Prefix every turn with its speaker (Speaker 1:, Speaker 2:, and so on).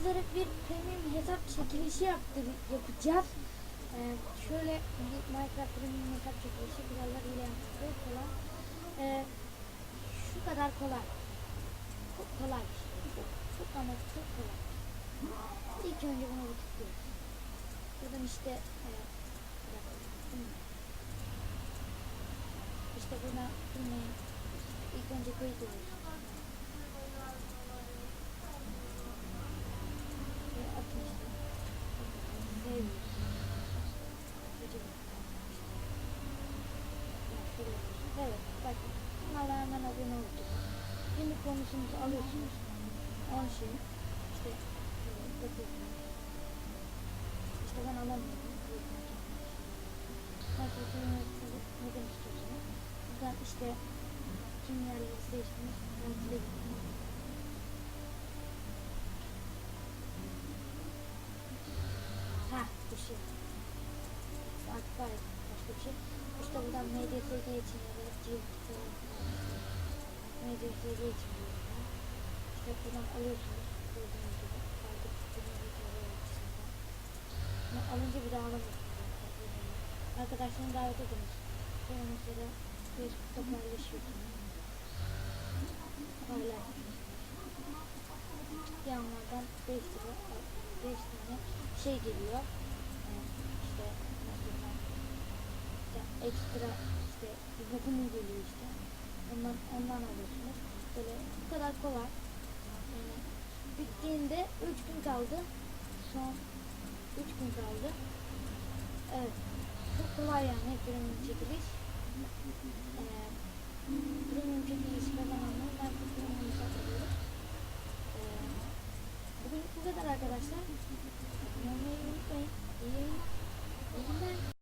Speaker 1: sizlere bir premium hesap çekilişi yaptı, yapacağız. Ee, şöyle bir Minecraft premium hesap çekilişi birazlar ile yaptı falan. Ee, şu kadar kolay. Çok kolay. Çok, çok ama çok kolay. İlk önce bunu bir tıklıyoruz. Buradan işte e, bir işte buna ilk önce kayıt Konusumuzu alıyorsunuz. 10 şey. İşte yapıyorsunuz. İşte ben alamıyorum. Nasıl neden istiyorsunuz? Buradan işte kimyaları seçtiniz. Tatile gittiniz. Ha bu şey. Ya, başka bir şey. İşte buradan MDSG için ya da cilt MDSG için. İşte buradan alıyorsunuz. Gördüğünüz gibi. Artık istediğiniz bir açısından. Ama alınca bir daha alamıyorsunuz. Arkadaşlarını davet ediniz. Sonra mesela Facebook'ta paylaşıyorsunuz. Paylaşıyorsunuz. Yanlardan 5 lira 5 tane şey geliyor. İşte nasıl işte ekstra işte bir bakımı geliyor işte. Ondan, ondan alıyorsunuz. Böyle bu kadar kolay. Yani bittiğinde 3 gün kaldı. Son 3 gün kaldı. Evet. Çok kolay yani premium çekiliş. Ee, premium çekiliş kazananlar ben bu premium hesap ediyorum. Ee, bugün bu kadar arkadaşlar.